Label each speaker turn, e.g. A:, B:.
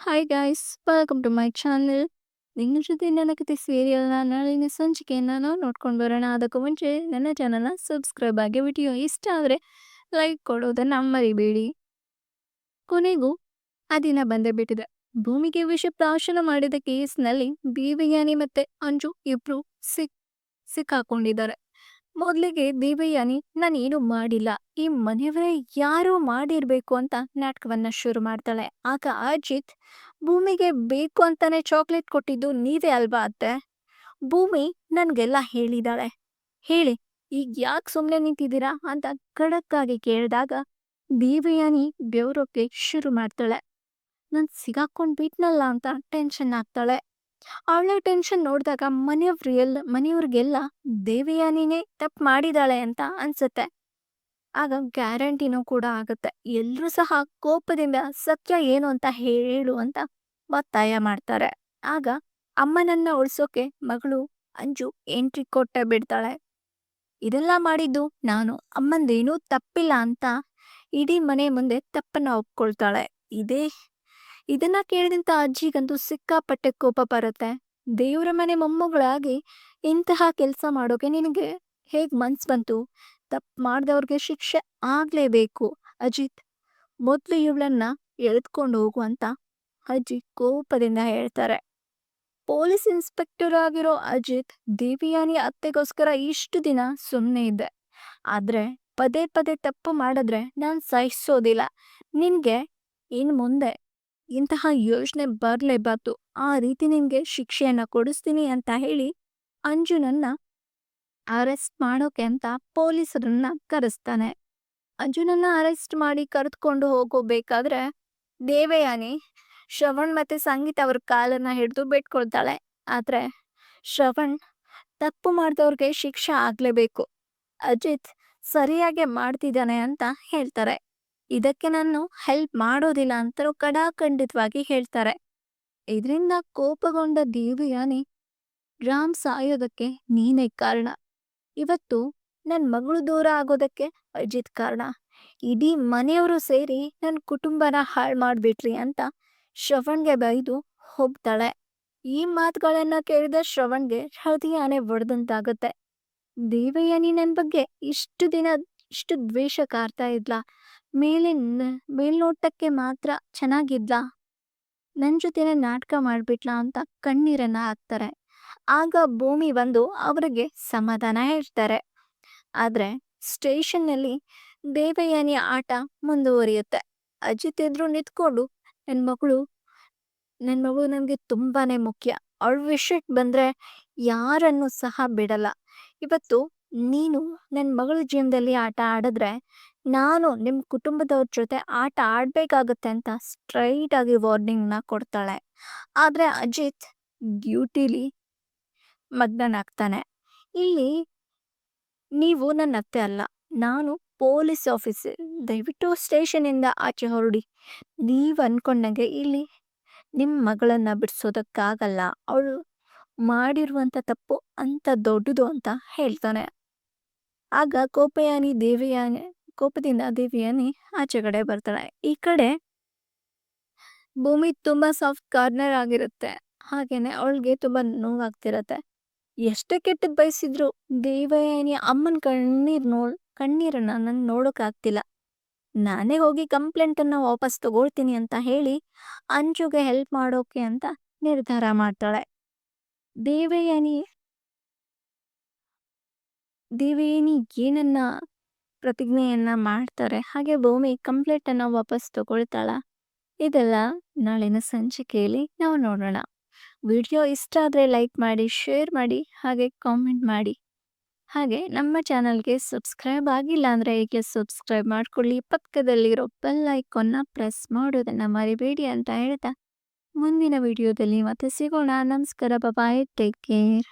A: Hi guys welcome to my channel ನಿಮ್ಮ ಜೊತೆ ನನ್ನ ಕತೆ ಸೀರಿಯಲ್ನ ನಾಳಿನ ಸಂಚಿಕೆಯನ್ನು ನಾವು ನೋಡ್ಕೊಂಡು ಬರೋಣ ಅದಕ್ಕೂ ಮುಂಚೆ ನನ್ನ ಚಾನಲ್ನ ಸಬ್ಸ್ಕ್ರೈಬ್ ಆಗಿ ವಿಡಿಯೋ ಇಷ್ಟ ಆದರೆ ಲೈಕ್ ಕೊಡೋದನ್ನು ಮರಿಬೇಡಿ ಕೊನೆಗೂ ಆ ದಿನ ಬಂದೇ ಬಿಟ್ಟಿದೆ ಭೂಮಿಗೆ ವಿಷ ಪ್ರಾಶನ ಮಾಡಿದ ಕೇಸ್ನಲ್ಲಿ ದೇವಯಾನಿ ಮತ್ತೆ ಅಂಜು ಇಬ್ರು ಸಿಕ್ ಸಿಕ್ಕಾಕೊಂಡಿದ್ದಾರೆ ಮೊದಲಿಗೆ ದೇವಯ್ಯನಿ ನಾನೇನು ಮಾಡಿಲ್ಲ. ಈ ಮನೆಯವರೇ ಯಾರೋ ಮಾಡಿರ್ಬೇಕು ಅಂತ ನಾಟಕವನ್ನ ಶುರು ಮಾಡ್ತಾಳೆ. ಆಗ ಅಜಿತ್, ಭೂಮಿಗೆ ಬೇಕು ಅಂತಾನೆ ಚಾಕ್ಲೇಟ್ ಕೊಟ್ಟಿದ್ದು ನೀವೇ ಅಲ್ವಾ ಅತ್ತೆ? ಭೂಮಿ ನನ್ಗೆಲ್ಲ ಹೇಳಿದಾಳೆ. ಹೇಳಿ, ಈಗ ಯಾಕೆ ಸುಮ್ಮನೆ ನಿಂತಿದ್ದೀರಾ? ಅಂತ ಖಡಕ್ಕಾಗಿ ಕೇಳಿದಾಗ ದೇವಯಾನಿ ಬೆವರೋಕೆ ಶುರು ಮಾಡ್ತಾಳೆ. ನಾನು ಸಿಗಾಕೊಂಡ್ ಬಿಟ್ನಲ್ಲ ಅಂತ ಟೆನ್ಷನ್ ಆಗ್ತಾಳೆ. ಅವಳ ಟೆನ್ಷನ್ ನೋಡಿದಾಗ ಮನೆಯವ್ರು ಎಲ್ಲ ಮನೆಯವ್ರಿಗೆಲ್ಲ, ದೇವಯಾನಿನೇ ತಪ್ಪು ಮಾಡಿದಾಳೆ ಅಂತ ಅನ್ಸುತ್ತೆ. ಆಗ ಗ್ಯಾರಂಟಿನೂ ಕೂಡ ಆಗುತ್ತೆ. ಎಲ್ಲರೂ ಸಹ ಕೋಪದಿಂದ ಸತ್ಯ ಏನು ಅಂತ ಹೇಳು ಅಂತ ಒತ್ತಾಯ ಮಾಡ್ತಾರೆ. ಆಗ ಅಮ್ಮನನ್ನ ಉಳಿಸೋಕೆ ಮಗಳು, ಅಂಜು ಎಂಟ್ರಿ ಕೊಟ್ಟೆ ಬಿಡ್ತಾಳೆ. ಇದೆಲ್ಲ ಮಾಡಿದ್ದು ನಾನು. ಅಮ್ಮಂದೇನೂ ತಪ್ಪಿಲ್ಲ ಅಂತ ಇಡೀ ಮನೆ ಮುಂದೆ ತಪ್ಪನ್ನ ಒಪ್ಕೊಳ್ತಾಳೆ. ಇದೇ ಇದನ್ನ ಕೇಳಿದಂತ ಅಜ್ಜಿಗಂತೂ ಸಿಕ್ಕಾಪಟ್ಟೆ ಕೋಪ ಬರುತ್ತೆ. ದೇವರ ಮನೆ ಮೊಮ್ಮಗಳಾಗಿ ಇಂತಹ ಕೆಲಸ ಮಾಡೋಕೆ ನಿನಗೆ ಹೇಗ್ ಮನ್ಸ್ ಬಂತು? ತಪ್ಪು ಮಾಡಿದವ್ರಿಗೆ ಶಿಕ್ಷೆ ಆಗ್ಲೇಬೇಕು ಅಜಿತ್. ಮೊದ್ಲು ಇವಳನ್ನ ಎಳೆದ್ಕೊಂಡು ಹೋಗು ಅಂತ ಅಜ್ಜಿ ಕೋಪದಿಂದ ಹೇಳ್ತಾರೆ. ಪೊಲೀಸ್ ಇನ್ಸ್ಪೆಕ್ಟರ್ ಆಗಿರೋ ಅಜಿತ್ ದೇವಿಯಾನಿ ಅತ್ತೆಗೋಸ್ಕರ ಇಷ್ಟು ದಿನ ಸುಮ್ಮನೆ ಇದ್ದೆ. ಆದ್ರೆ ಪದೇ ಪದೇ ತಪ್ಪು ಮಾಡಿದ್ರೆ ನಾನು ಸಹಿಸೋದಿಲ್ಲ. ನಿನ್ಗೆ ಇನ್ ಮುಂದೆ ಇಂತಹ ಯೋಜನೆ ಬರಲೇಬಾರ್ದು. ಆ ರೀತಿ ನಿಮಗೆ ಶಿಕ್ಷೆಯನ್ನ ಕೊಡಿಸ್ತೀನಿ ಅಂತ ಹೇಳಿ ಅಂಜುನನ್ನ ಅರೆಸ್ಟ್ ಮಾಡೋಕೆ ಅಂತ ಪೊಲೀಸರನ್ನ ಕರೆಸ್ತಾನೆ. ಅಂಜುನನ್ನ ಅರೆಸ್ಟ್ ಮಾಡಿ ಕರೆದುಕೊಂಡು ಹೋಗೋಬೇಕಾದ್ರೆ ದೇವಯಾನಿ ಶ್ರವಣ್ ಮತ್ತೆ ಸಂಗೀತ ಅವ್ರ ಕಾಲನ್ನ ಹಿಡಿದು ಬಿಟ್ಕೊಳ್ತಾಳೆ. ಆದ್ರೆ ಶ್ರವಣ್ ತಪ್ಪು ಮಾಡಿದವ್ರಿಗೆ ಶಿಕ್ಷೆ ಆಗ್ಲೇಬೇಕು. ಅಜಿತ್ ಸರಿಯಾಗಿ ಮಾಡ್ತಿದ್ದಾನೆ ಅಂತ ಹೇಳ್ತಾರೆ. ಇದಕ್ಕೆ ನಾನು ಹೆಲ್ಪ್ ಮಾಡೋದಿಲ್ಲ ಅಂತ ಕಡಾಖಂಡಿತವಾಗಿ ಹೇಳ್ತಾರೆ. ಇದರಿಂದ ಕೋಪಗೊಂಡ ದೇವಯಾನಿ ರಾಮ್ ಸಾಯೋದಕ್ಕೆ ನೀನೇ ಕಾರಣ. ಇವತ್ತು ನನ್ನ ಮಗಳು ದೂರ ಆಗೋದಕ್ಕೆ ಅಜಿತ್ ಕಾರಣ. ಇಡೀ ಮನೆಯವರು ಸೇರಿ ನನ್ನ ಕುಟುಂಬನ ಹಾಳು ಮಾಡ್ಬಿಟ್ರಿ ಅಂತ ಶ್ರವಣ್ಗೆ ಬೈದು ಹೋಗ್ತಾಳೆ. ಈ ಮಾತುಗಳನ್ನು ಕೇಳಿದ ಶ್ರವಣ್ಗೆ ಹೃದಯನೇ ಒಡೆದಂತಾಗುತ್ತೆ. ದೇವಯಾನಿ ನನ್ನ ಬಗ್ಗೆ ಇಷ್ಟು ದಿನ, ಇಷ್ಟು ದ್ವೇಷ ಕಾರ್ತಾ ಇದ್ಲ? ಮೇಲಿನ ಮೇಲ್ನೋಟಕ್ಕೆ ಮಾತ್ರ ಚೆನ್ನಾಗಿದ್ಲ? ನನ್ನ ಜೊತೆನೇ ನಾಟಕ ಮಾಡ್ಬಿಟ್ಲಾ ಅಂತ ಕಣ್ಣೀರನ್ನ ಹಾಕ್ತಾರೆ. ಆಗ ಭೂಮಿ ಬಂದು ಅವರಿಗೆ ಸಮಾಧಾನ ಹೇಳ್ತಾರೆ. ಆದ್ರೆ ಸ್ಟೇಷನ್ನಲ್ಲಿ ದೇವಯಾನಿ ಆಟ ಮುಂದುವರಿಯುತ್ತೆ. ಅಜಿತ್ ಎದುರು ನಿಂತ್ಕೊಂಡು ನನ್ನ ಮಗಳು ನನ್ನ ಮಗಳು ನನಗೆ ತುಂಬಾನೇ ಮುಖ್ಯ. ಅವಳ ವಿಷಯಕ್ಕೆ ಬಂದ್ರೆ ಯಾರನ್ನು ಸಹ ಬಿಡಲ್ಲ. ಇವತ್ತು ನೀನು ನನ್ನ ಮಗಳ ಜೀವನದಲ್ಲಿ ಆಟ ಆಡಿದ್ರೆ ನಾನು ನಿಮ್ಮ ಕುಟುಂಬದವ್ರ ಜೊತೆ ಆಟ ಆಡಬೇಕಾಗತ್ತೆ ಅಂತ ಸ್ಟ್ರೈಟ್ ಆಗಿ ವಾರ್ನಿಂಗ್ನ ಕೊಡ್ತಾಳೆ. ಆದರೆ ಅಜಿತ್ ಡ್ಯೂಟಿಲಿ ಮಗ್ನನಾಗ್ತಾನೆ. ಇಲ್ಲಿ ನೀವು ನನ್ನ ಅತ್ತೆ ಅಲ್ಲ, ನಾನು ಪೊಲೀಸ್ ಆಫೀಸರ್. ದಯವಿಟ್ಟು ಸ್ಟೇಷನಿಂದ ಆಚೆ ಹೊರಡಿ. ನೀವು ಅಂದ್ಕೊಂಡಂಗೆ ಇಲ್ಲಿ ನಿಮ್ಮ ಮಗಳನ್ನು ಬಿಡಿಸೋದಕ್ಕಾಗಲ್ಲ. ಅವಳು ಮಾಡಿರುವಂಥ ತಪ್ಪು ಅಂತ ದೊಡ್ಡದು ಅಂತ ಹೇಳ್ತಾನೆ. ಆಗ ಕೋಪಯಾನಿ, ದೇವಯಾನಿ, ಕೋಪದಿಂದ ದೇವಿಯಾನಿ ಆಚೆ ಕಡೆ ಬರ್ತಾಳೆ. ಈ ಕಡೆ ಭೂಮಿ ತುಂಬಾ ಸಾಫ್ಟ್ ಕಾರ್ನರ್ ಆಗಿರುತ್ತೆ. ಹಾಗೇನೆ ಅವಳಿಗೆ ತುಂಬಾ ನೋವಾಗ್ತಿರತ್ತೆ. ಎಷ್ಟೇ ಕೆಟ್ಟದ್ ಬಯಸಿದ್ರು ದೇವಯಾನಿ ಅಮ್ಮನ ಕಣ್ಣೀರ್ ನೋ ಕಣ್ಣೀರನ್ನ ನನ್ ನೋಡೋಕ್ ಆಗ್ತಿಲ್ಲ ನಾನೇ ಹೋಗಿ ಕಂಪ್ಲೇಂಟ್ ಅನ್ನ ವಾಪಸ್ ತಗೊಳ್ತೀನಿ ಅಂತ ಹೇಳಿ ಅಂಜುಗೆ ಹೆಲ್ಪ್ ಮಾಡೋಕೆ ಅಂತ ನಿರ್ಧಾರ ಮಾಡ್ತಾಳೆ. ದೇವಯಾನಿ ದೇವಯಾನಿ ಏನನ್ನ ಪ್ರತಿಜ್ಞೆಯನ್ನ ಮಾಡ್ತಾರೆ, ಹಾಗೆ ಭೂಮಿ ಕಂಪ್ಲೇಂಟ್ ಅನ್ನ ವಾಪಸ್ ತಗೊಳ್ತಾಳ? ಇದೆಲ್ಲ ನಾಳಿನ ಸಂಚಿಕೆಯಲ್ಲಿ ನಾವು ನೋಡೋಣ. ವಿಡಿಯೋ ಇಷ್ಟ ಆದರೆ ಲೈಕ್ ಮಾಡಿ, ಶೇರ್ ಮಾಡಿ, ಹಾಗೆ ಕಾಮೆಂಟ್ ಮಾಡಿ. ಹಾಗೆ ನಮ್ಮ ಚಾನಲ್ಗೆ ಸಬ್ಸ್ಕ್ರೈಬ್ ಆಗಿಲ್ಲ ಅಂದರೆ ಈಗ ಸಬ್ಸ್ಕ್ರೈಬ್ ಮಾಡ್ಕೊಳ್ಳಿ. ಪಕ್ಕದಲ್ಲಿರೋ ಬೆಲ್ ಐಕಾನ್ನ ಪ್ರೆಸ್ ಮಾಡೋದನ್ನು ಮರಿಬೇಡಿ ಅಂತ ಹೇಳ್ತಾ ಮುಂದಿನ ವಿಡಿಯೋದಲ್ಲಿ ಮತ್ತೆ ಸಿಗೋಣ. ನಮಸ್ಕಾರ ಬಾಯ್ ಟೇಕ್ ಕೇರ್